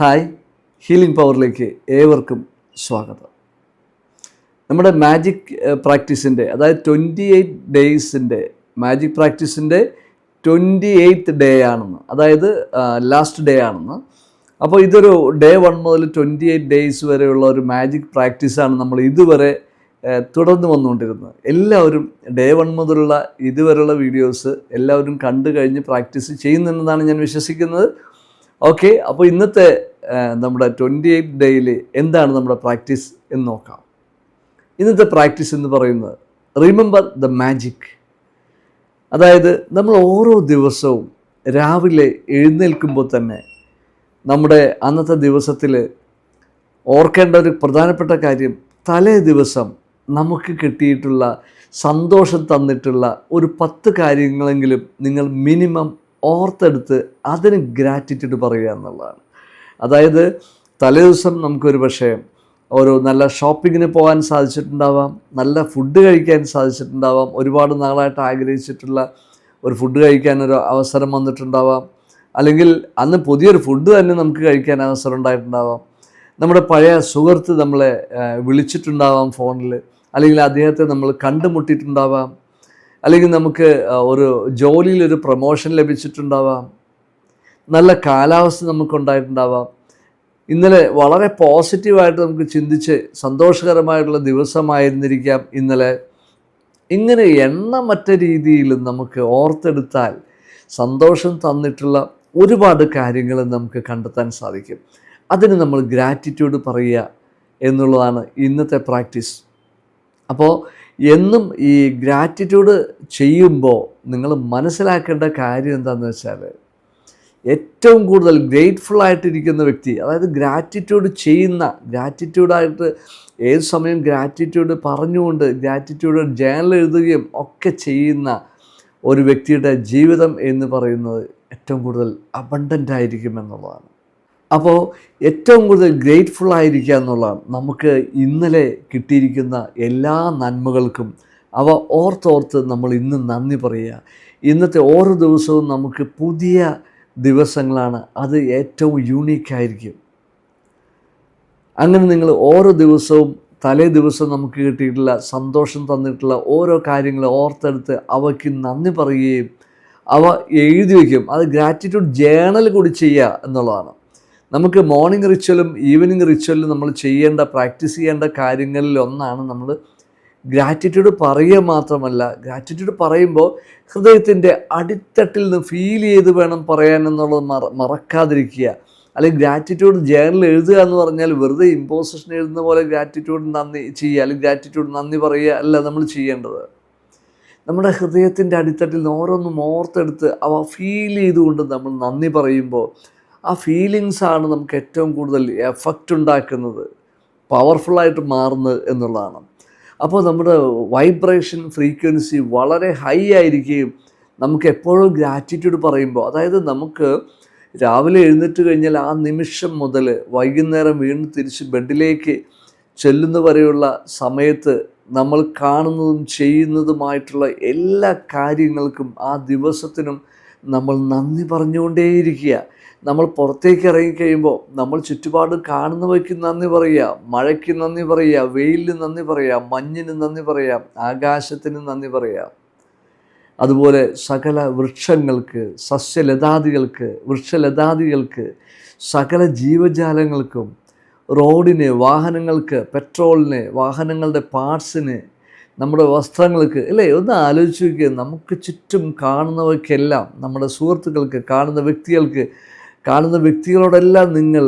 Hi healing പവറിലേക്ക് ഏവർക്കും സ്വാഗതം. നമ്മുടെ മാജിക് പ്രാക്ടീസിന്റെ അതായത് ട്വന്റി എയ്റ്റ് ഡേയ്സിന്റെ മാജിക് പ്രാക്ടീസിന്റെ ട്വന്റി എയ്ത്ത് ഡേ ആണെന്ന് അതായത് ലാസ്റ്റ് ഡേ ആണെന്ന്. അപ്പോൾ ഇതൊരു ഡേ വൺ മുതൽ ട്വന്റി എയ്റ്റ് ഡേയ്സ് വരെയുള്ള ഒരു മാജിക് പ്രാക്ടീസാണ് നമ്മൾ ഇതുവരെ തുടർന്ന് വന്നുകൊണ്ടിരുന്നത്. എല്ലാവരും ഡേ വൺ മുതലുള്ള ഇതുവരെയുള്ള വീഡിയോസ് എല്ലാവരും കണ്ടു കഴിഞ്ഞ് പ്രാക്ടീസ് ചെയ്യുന്നുണ്ടെന്നാണ് ഞാൻ വിശ്വസിക്കുന്നത്. ഓക്കെ അപ്പോൾ ഇന്നത്തെ നമ്മുടെ ട്വന്റി എയ്റ്റ് ഡേയിൽ എന്താണ് നമ്മുടെ പ്രാക്ടീസ് എന്ന് നോക്കാം. ഇന്നത്തെ പ്രാക്ടീസ് എന്ന് പറയുന്നത് റിമെമ്പർ ദ മാജിക് അതായത് നമ്മൾ ഓരോ ദിവസവും രാവിലെ എഴുന്നേൽക്കുമ്പോൾ തന്നെ നമ്മുടെ അന്നത്തെ ദിവസത്തിൽ ഓർക്കേണ്ട ഒരു പ്രധാനപ്പെട്ട കാര്യം തലേ ദിവസം നമുക്ക് കിട്ടിയിട്ടുള്ള സന്തോഷം തന്നിട്ടുള്ള ഒരു പത്ത് കാര്യങ്ങളെങ്കിലും നിങ്ങൾ മിനിമം ഓർത്തെടുത്ത് അതിന് ഗ്രാറ്റിറ്റ്യൂഡ് പറയുക എന്നുള്ളതാണ്. അതായത് തലേദിവസം നമുക്കൊരു പക്ഷേ ഒരു നല്ല ഷോപ്പിങ്ങിന് പോകാൻ സാധിച്ചിട്ടുണ്ടാവാം നല്ല ഫുഡ് കഴിക്കാൻ സാധിച്ചിട്ടുണ്ടാവാം ഒരുപാട് നാളായിട്ട് ആഗ്രഹിച്ചിട്ടുള്ള ഒരു ഫുഡ് കഴിക്കാനൊരു അവസരം വന്നിട്ടുണ്ടാവാം അല്ലെങ്കിൽ അന്ന് പുതിയൊരു ഫുഡ് തന്നെ നമുക്ക് കഴിക്കാൻ അവസരം ഉണ്ടായിട്ടുണ്ടാവാം. നമ്മുടെ പഴയ സുഹൃത്ത് നമ്മളെ വിളിച്ചിട്ടുണ്ടാവാം ഫോണിൽ അല്ലെങ്കിൽ അദ്ദേഹത്തെ നമ്മൾ കണ്ടുമുട്ടിയിട്ടുണ്ടാവാം. അല്ലെങ്കിൽ നമുക്ക് ഒരു ജോലിയിൽ ഒരു പ്രൊമോഷൻ ലഭിച്ചിട്ടുണ്ടാവാം. നല്ല കാലാവസ്ഥ നമുക്കുണ്ടായിട്ടുണ്ടാവാം. ഇന്നലെ വളരെ പോസിറ്റീവായിട്ട് നമുക്ക് ചിന്തിച്ച് സന്തോഷകരമായിട്ടുള്ള ദിവസമായിരുന്നിരിക്കാം ഇന്നലെ. ഇങ്ങനെ എണ്ണമറ്റ രീതിയിൽ നമുക്ക് ഓർത്തെടുത്താൽ സന്തോഷം തന്നിട്ടുള്ള ഒരുപാട് കാര്യങ്ങൾ നമുക്ക് കണ്ടെത്താൻ സാധിക്കും. അതിന് നമ്മൾ ഗ്രാറ്റിറ്റ്യൂഡ് പറയുക എന്നുള്ളതാണ് ഇന്നത്തെ പ്രാക്ടീസ് അപ്പോൾ എന്നും ഈ ഗ്രാറ്റിറ്റ്യൂഡ് ചെയ്യുമ്പോൾ നിങ്ങൾ മനസ്സിലാക്കേണ്ട കാര്യം എന്താണെന്ന് വെച്ചാൽ ഏറ്റവും കൂടുതൽ ഗ്രേറ്റ്ഫുൾ ആയിട്ടിരിക്കുന്ന വ്യക്തി അതായത് ഗ്രാറ്റിറ്റ്യൂഡ് ചെയ്യുന്ന ഗ്രാറ്റിറ്റ്യൂഡായിട്ട് ഏത് സമയം ഗ്രാറ്റിറ്റ്യൂഡ് പറഞ്ഞുകൊണ്ട് ഗ്രാറ്റിറ്റ്യൂഡ് ജേണൽ എഴുതുകയും ഒക്കെ ചെയ്യുന്ന ഒരു വ്യക്തിയുടെ ജീവിതം എന്ന് പറയുന്നത് ഏറ്റവും കൂടുതൽ അബണ്ടന്റ് ആയിരിക്കും എന്നുള്ളതാണ്. അപ്പോൾ ഏറ്റവും കൂടുതൽ ഗ്രേറ്റ്ഫുൾ ആയിരിക്കുക എന്നുള്ള നമുക്ക് ഇന്നലെ കിട്ടിയിരിക്കുന്ന എല്ലാ നന്മകൾക്കും അവ ഓർത്തോർത്ത് നമ്മൾ ഇന്ന് നന്ദി പറയുക. ഇന്നത്തെ ഓരോ ദിവസവും നമുക്ക് പുതിയ ദിവസങ്ങളാണ്. അത് ഏറ്റവും യൂണീക്കായിരിക്കും അങ്ങനെ നിങ്ങൾ ഓരോ ദിവസവും തലേ ദിവസം നമുക്ക് കിട്ടിയിട്ടുള്ള സന്തോഷം തന്നിട്ടുള്ള ഓരോ കാര്യങ്ങൾ ഓർത്തെടുത്ത് അവയ്ക്ക് നന്ദി പറയുകയും അവ എഴുതി വയ്ക്കും. അത് ഗ്രാറ്റിറ്റ്യൂഡ് ജേണൽ കൂടി ചെയ്യുക എന്നുള്ളതാണ്. നമുക്ക് മോർണിംഗ് റിച്വലും ഈവനിങ് റിച്വലും നമ്മൾ ചെയ്യേണ്ട പ്രാക്ടീസ് ചെയ്യേണ്ട കാര്യങ്ങളിൽ ഒന്നാണ് നമ്മൾ ഗ്രാറ്റിറ്റ്യൂഡ് പറയുക മാത്രമല്ല. ഗ്രാറ്റിറ്റ്യൂഡ് പറയുമ്പോൾ ഹൃദയത്തിന്റെ അടിത്തട്ടിൽ നിന്ന് ഫീൽ ചെയ്ത് വേണം പറയാൻ എന്നുള്ളത് മറ മറക്കാതിരിക്കുക. അല്ലെങ്കിൽ ഗ്രാറ്റിറ്റ്യൂഡ് ജേണൽ എഴുതുക എന്ന് പറഞ്ഞാൽ വെറുതെ ഇമ്പോസിഷൻ എഴുതുന്ന പോലെ ഗ്രാറ്റിറ്റ്യൂഡ് നന്ദി ചെയ്യുക അല്ലെങ്കിൽ ഗ്രാറ്റിറ്റ്യൂഡ് നന്ദി പറയുക അല്ല നമ്മൾ ചെയ്യേണ്ടത്. നമ്മുടെ ഹൃദയത്തിന്റെ അടിത്തട്ടിൽ നിന്ന് ഓരോന്നും ഓർത്തെടുത്ത് അവ ഫീൽ ചെയ്തുകൊണ്ട് നമ്മൾ നന്ദി പറയുമ്പോൾ ആ ഫീലിങ്സാണ് നമുക്ക് ഏറ്റവും കൂടുതൽ എഫക്റ്റ് ഉണ്ടാക്കുന്നത്. പവർഫുള്ളായിട്ട് മാറുന്നത് എന്നുള്ളതാണ്. അപ്പോൾ നമ്മുടെ വൈബ്രേഷൻ ഫ്രീക്വൻസി വളരെ ഹൈ ആയിരിക്കുകയും നമുക്ക് എപ്പോഴും ഗ്രാറ്റിറ്റ്യൂഡ് പറയുമ്പോൾ അതായത് നമുക്ക് രാവിലെ എഴുന്നേറ്റ് കഴിഞ്ഞാൽ ആ നിമിഷം മുതൽ വൈകുന്നേരം വീണ്ടും തിരിച്ച് ബെഡിലേക്ക് ചെല്ലുന്ന വരെയുള്ള സമയത്ത് നമ്മൾ കാണുന്നതും ചെയ്യുന്നതുമായിട്ടുള്ള എല്ലാ കാര്യങ്ങൾക്കും ആ ദിവസത്തിനും നമ്മൾ നന്ദി പറഞ്ഞുകൊണ്ടേയിരിക്കുക. നമ്മൾ പുറത്തേക്ക് ഇറങ്ങിക്കഴിയുമ്പോൾ നമ്മൾ ചുറ്റുപാട് കാണുന്നവയ്ക്ക് നന്ദി പറയുക മഴയ്ക്ക് നന്ദി പറയുക വെയിലിന് നന്ദി പറയുക മഞ്ഞിന് നന്ദി പറയാം ആകാശത്തിന് നന്ദി പറയാം അതുപോലെ സകല വൃക്ഷങ്ങൾക്ക് സസ്യലതാദികൾക്ക് വൃക്ഷലതാദികൾക്ക് സകല ജീവജാലങ്ങൾക്കും റോഡിന് വാഹനങ്ങൾക്ക് പെട്രോളിന് വാഹനങ്ങളുടെ പാർട്സിന് നമ്മുടെ വസ്ത്രങ്ങൾക്ക് അല്ലേ? ഒന്ന് ആലോചിച്ച് നോക്കുക നമുക്ക് ചുറ്റും കാണുന്നവയ്ക്കെല്ലാം നമ്മുടെ സുഹൃത്തുക്കൾക്ക് കാണുന്ന വ്യക്തികൾക്ക് കാണുന്ന വ്യക്തികളോടെല്ലാം നിങ്ങൾ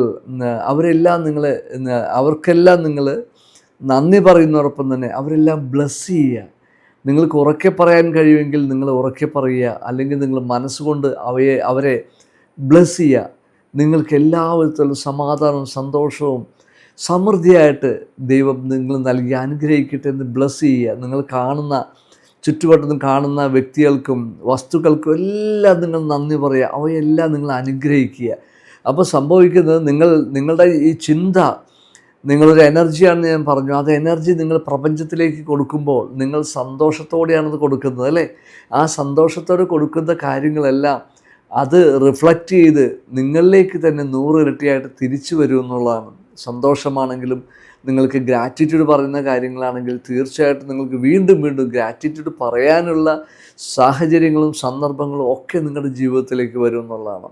അവരെല്ലാം നിങ്ങൾ അവർക്കെല്ലാം നിങ്ങൾ നന്ദി പറയുന്നതോടൊപ്പം തന്നെ അവരെല്ലാം ബ്ലസ് ചെയ്യുക. നിങ്ങൾക്ക് ഉറക്കെ പറയാൻ കഴിയുമെങ്കിൽ നിങ്ങൾ ഉറക്കെ പറയുക. അല്ലെങ്കിൽ നിങ്ങൾ മനസ്സുകൊണ്ട് അവയെ അവരെ ബ്ലസ് ചെയ്യുക. നിങ്ങൾക്ക് എല്ലാ വിധത്തിലും സമാധാനവും സന്തോഷവും സമൃദ്ധിയായിട്ട് ദൈവം നിങ്ങൾ നൽകി അനുഗ്രഹിക്കട്ടെ എന്ന് ബ്ലസ് ചെയ്യുക. നിങ്ങൾ കാണുന്ന ചുറ്റുവട്ടത്തും കാണുന്ന വ്യക്തികൾക്കും വസ്തുക്കൾക്കും എല്ലാം നിങ്ങൾ നന്ദി പറയുക. അവയെല്ലാം നിങ്ങൾ അനുഗ്രഹിക്കുക. അപ്പോൾ സംഭവിക്കുന്നത് നിങ്ങൾ നിങ്ങളുടെ ഈ ചിന്ത നിങ്ങളൊരു എനർജിയാണെന്ന് ഞാൻ പറഞ്ഞു. അത് എനർജി നിങ്ങൾ പ്രപഞ്ചത്തിലേക്ക് കൊടുക്കുമ്പോൾ നിങ്ങൾ സന്തോഷത്തോടെയാണത് കൊടുക്കുന്നത് അല്ലേ? ആ സന്തോഷത്തോടെ കൊടുക്കുന്ന കാര്യങ്ങളെല്ലാം അത് റിഫ്ലക്റ്റ് ചെയ്ത് നിങ്ങളിലേക്ക് തന്നെ നൂറ് ഇരട്ടിയായിട്ട് തിരിച്ചു വരും എന്നുള്ളതാണ്. സന്തോഷമാണെങ്കിലും നിങ്ങൾക്ക് ഗ്രാറ്റിറ്റ്യൂഡ് പറയുന്ന കാര്യങ്ങളാണെങ്കിൽ തീർച്ചയായിട്ടും നിങ്ങൾക്ക് വീണ്ടും വീണ്ടും ഗ്രാറ്റിറ്റ്യൂഡ് പറയാനുള്ള സാഹചര്യങ്ങളും സന്ദർഭങ്ങളും ഒക്കെ നിങ്ങളുടെ ജീവിതത്തിലേക്ക് വരും എന്നുള്ളതാണ്.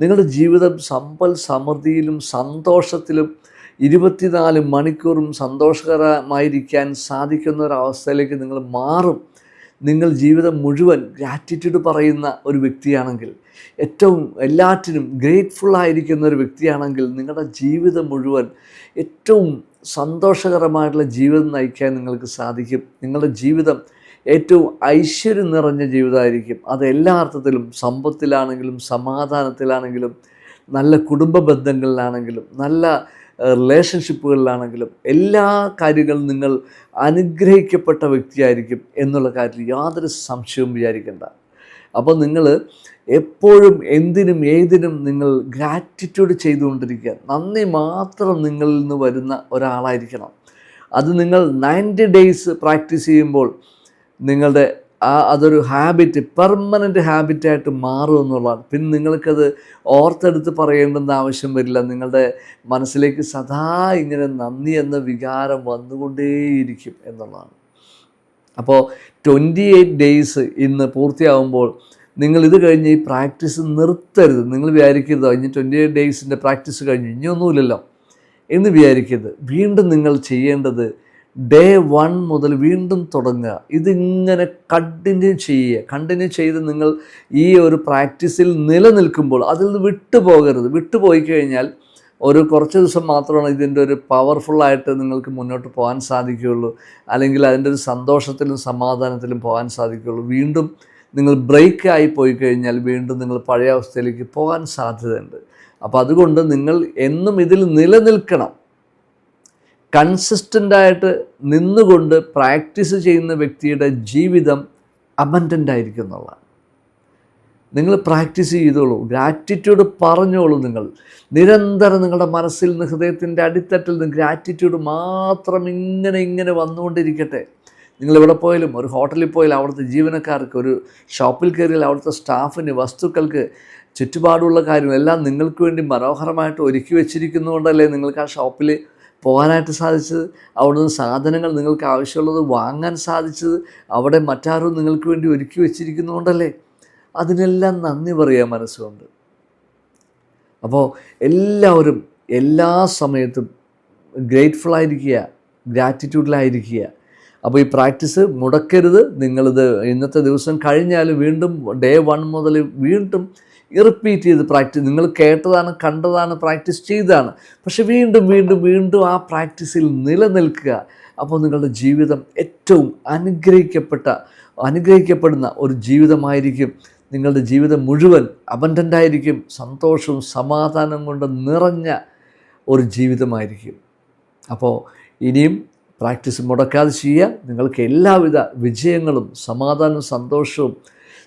നിങ്ങളുടെ ജീവിതം സമ്പൽ സമൃദ്ധിയിലും സന്തോഷത്തിലും ഇരുപത്തിനാല് മണിക്കൂറും സന്തോഷകരമായിരിക്കാൻ സാധിക്കുന്ന ഒരവസ്ഥയിലേക്ക് നിങ്ങൾ മാറും. നിങ്ങൾ ജീവിതം മുഴുവൻ ഗ്രാറ്റിറ്റ്യൂഡ് പറയുന്ന ഒരു വ്യക്തിയാണെങ്കിൽ ഏറ്റവും എല്ലാറ്റിനും ഗ്രേറ്റ്ഫുൾ ആയിരിക്കുന്ന ഒരു വ്യക്തിയാണെങ്കിൽ നിങ്ങളുടെ ജീവിതം മുഴുവൻ ഏറ്റവും സന്തോഷകരമായിട്ടുള്ള ജീവിതം നയിക്കാൻ നിങ്ങൾക്ക് സാധിക്കും. നിങ്ങളുടെ ജീവിതം ഏറ്റവും ഐശ്വര്യം നിറഞ്ഞ ജീവിതമായിരിക്കും. അത് എല്ലാ അർത്ഥത്തിലും സമ്പത്തിലാണെങ്കിലും സമാധാനത്തിലാണെങ്കിലും നല്ല കുടുംബ ബന്ധങ്ങളിലാണെങ്കിലും നല്ല റിലേഷൻഷിപ്പുകളിലാണെങ്കിലും എല്ലാ കാര്യങ്ങളും നിങ്ങൾ അനുഗ്രഹിക്കപ്പെട്ട വ്യക്തിയായിരിക്കും എന്നുള്ള കാര്യത്തിൽ യാതൊരു സംശയവും വിചാരിക്കേണ്ട. അപ്പോൾ നിങ്ങൾ എപ്പോഴും എന്തിനും ഏതിനും നിങ്ങൾ ഗ്രാറ്റിറ്റ്യൂഡ് ചെയ്തുകൊണ്ടിരിക്കുക. നന്ദി മാത്രം നിങ്ങളിൽ നിന്ന് വരുന്ന ഒരാളായിരിക്കണം. അത് നിങ്ങൾ നയന്റി ഡേയ്സ് പ്രാക്ടീസ് ചെയ്യുമ്പോൾ നിങ്ങളുടെ ആ അതൊരു ഹാബിറ്റ് പെർമനന്റ് ഹാബിറ്റായിട്ട് മാറും എന്നുള്ളതാണ്. പിന്നെ നിങ്ങൾക്കത് ഓർത്തെടുത്ത് പറയേണ്ടെന്ന് ആവശ്യം വരില്ല. നിങ്ങളുടെ മനസ്സിലേക്ക് സദാ ഇങ്ങനെ നന്ദി എന്ന വികാരം വന്നുകൊണ്ടേയിരിക്കും എന്നുള്ളതാണ്. അപ്പോൾ ട്വന്റി എയ്റ്റ് ഡേയ്സ് ഇന്ന് പൂർത്തിയാകുമ്പോൾ നിങ്ങൾ ഇത് കഴിഞ്ഞ് ഈ പ്രാക്ടീസ് നിർത്തരുത്. നിങ്ങൾ വിചാരിക്കരുത് ഇനി ട്വന്റി എയ്റ്റ് ഡേയ്സിന്റെ പ്രാക്ടീസ് കഴിഞ്ഞ് ഇനിയൊന്നുമില്ലല്ലോ എന്ന് വിചാരിക്കരുത്. വീണ്ടും നിങ്ങൾ ചെയ്യേണ്ടത് ഡേ വൺ മുതൽ വീണ്ടും തുടങ്ങുക. ഇതിങ്ങനെ കണ്ടിന്യൂ ചെയ്യുക. കണ്ടിന്യൂ ചെയ്ത് നിങ്ങൾ ഈ ഒരു പ്രാക്ടീസിൽ നിലനിൽക്കുമ്പോൾ അതിൽ നിന്ന് വിട്ടുപോകരുത്. വിട്ടുപോയി കഴിഞ്ഞാൽ ഒരു കുറച്ച് ദിവസം മാത്രമാണ് ഇതിന്റെ ഒരു പവർഫുള്ളായിട്ട് നിങ്ങൾക്ക് മുന്നോട്ട് പോകാൻ സാധിക്കുകയുള്ളൂ. അല്ലെങ്കിൽ അതിന്റെ ഒരു സന്തോഷത്തിലും സമാധാനത്തിലും പോകാൻ സാധിക്കുകയുള്ളൂ. വീണ്ടും നിങ്ങൾ ബ്രേക്ക് ആയി പോയി കഴിഞ്ഞാൽ വീണ്ടും നിങ്ങൾ പഴയ അവസ്ഥയിലേക്ക് പോകാൻ സാധ്യതയുണ്ട്. അപ്പോൾ അതുകൊണ്ട് നിങ്ങൾ എന്നും ഇതിൽ നിലനിൽക്കണം. കൺസിസ്റ്റന്റായിട്ട് നിന്നുകൊണ്ട് പ്രാക്ടീസ് ചെയ്യുന്ന വ്യക്തിയുടെ ജീവിതം അബൻഡന്റ് ആയിരിക്കും എന്നുള്ളതാണ്. നിങ്ങൾ പ്രാക്ടീസ് ചെയ്തോളൂ. ഗ്രാറ്റിറ്റ്യൂഡ് പറഞ്ഞോളൂ നിങ്ങൾ. നിരന്തരം നിങ്ങളുടെ മനസ്സിൽ നിന്ന് ഹൃദയത്തിന്റെ അടിത്തട്ടിൽ നിന്ന് ഗ്രാറ്റിറ്റ്യൂഡ് മാത്രം ഇങ്ങനെ ഇങ്ങനെ വന്നുകൊണ്ടിരിക്കട്ടെ. നിങ്ങൾ എവിടെ പോയാലും ഒരു ഹോട്ടലിൽ പോയാലും അവിടുത്തെ ജീവനക്കാർക്ക് ഒരു ഷോപ്പിൽ കയറിയാൽ അവിടുത്തെ സ്റ്റാഫിന് വസ്തുക്കൾക്ക് ചുറ്റുപാടുള്ള കാര്യങ്ങളെല്ലാം നിങ്ങൾക്ക് വേണ്ടി മനോഹരമായിട്ട് ഒരുക്കി വെച്ചിരിക്കുന്നതുകൊണ്ടല്ലേ നിങ്ങൾക്ക് ആ ഷോപ്പിൽ പോകാനായിട്ട് സാധിച്ചത്? അവിടുന്ന് സാധനങ്ങൾ നിങ്ങൾക്ക് ആവശ്യമുള്ളത് വാങ്ങാൻ സാധിച്ചത്? അവിടെ മറ്റാരും നിങ്ങൾക്ക് വേണ്ടി ഒരുക്കി വെച്ചിരിക്കുന്നതുകൊണ്ടല്ലേ? അതിനെല്ലാം നന്ദി പറയാൻ മനസ്സുണ്ട്. അപ്പോൾ എല്ലാവരും എല്ലാ സമയത്തും ഗ്രേറ്റ്ഫുൾ ആയിരിക്കുക ഗ്രാറ്റിറ്റ്യൂഡിലായിരിക്കുക. അപ്പോൾ ഈ പ്രാക്ടീസ് മുടക്കരുത്. നിങ്ങളിത് ഇന്നത്തെ ദിവസം കഴിഞ്ഞാൽ വീണ്ടും ഡേ വൺ മുതൽ വീണ്ടും റിപ്പീറ്റ് ചെയ്ത് പ്രാക്ടീസ് നിങ്ങൾ കേട്ടതാണ് കണ്ടതാണ് പ്രാക്ടീസ് ചെയ്തതാണ്. പക്ഷെ വീണ്ടും വീണ്ടും വീണ്ടും ആ പ്രാക്ടീസിൽ നിലനിൽക്കുക. അപ്പോൾ നിങ്ങളുടെ ജീവിതം ഏറ്റവും അനുഗ്രഹിക്കപ്പെട്ട അനുഗ്രഹിക്കപ്പെടുന്ന ഒരു ജീവിതമായിരിക്കും. നിങ്ങളുടെ ജീവിതം മുഴുവൻ അബൻഡന്റായിരിക്കും സന്തോഷവും സമാധാനം കൊണ്ട് നിറഞ്ഞ ഒരു ജീവിതമായിരിക്കും. അപ്പോൾ ഇനിയും പ്രാക്ടീസ് മുടക്കാതെ ചെയ്യുക. നിങ്ങൾക്ക് എല്ലാവിധ വിജയങ്ങളും സമാധാനവും സന്തോഷവും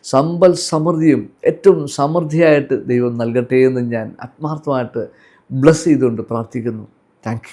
സമ്പൽ സമൃദ്ധിയും ഏറ്റവും സമൃദ്ധിയായിട്ട് ദൈവം നൽകട്ടെ എന്ന് ഞാൻ ആത്മാർത്ഥമായിട്ട് ബ്ലസ് ചെയ്തുകൊണ്ട് പ്രാർത്ഥിക്കുന്നു. താങ്ക്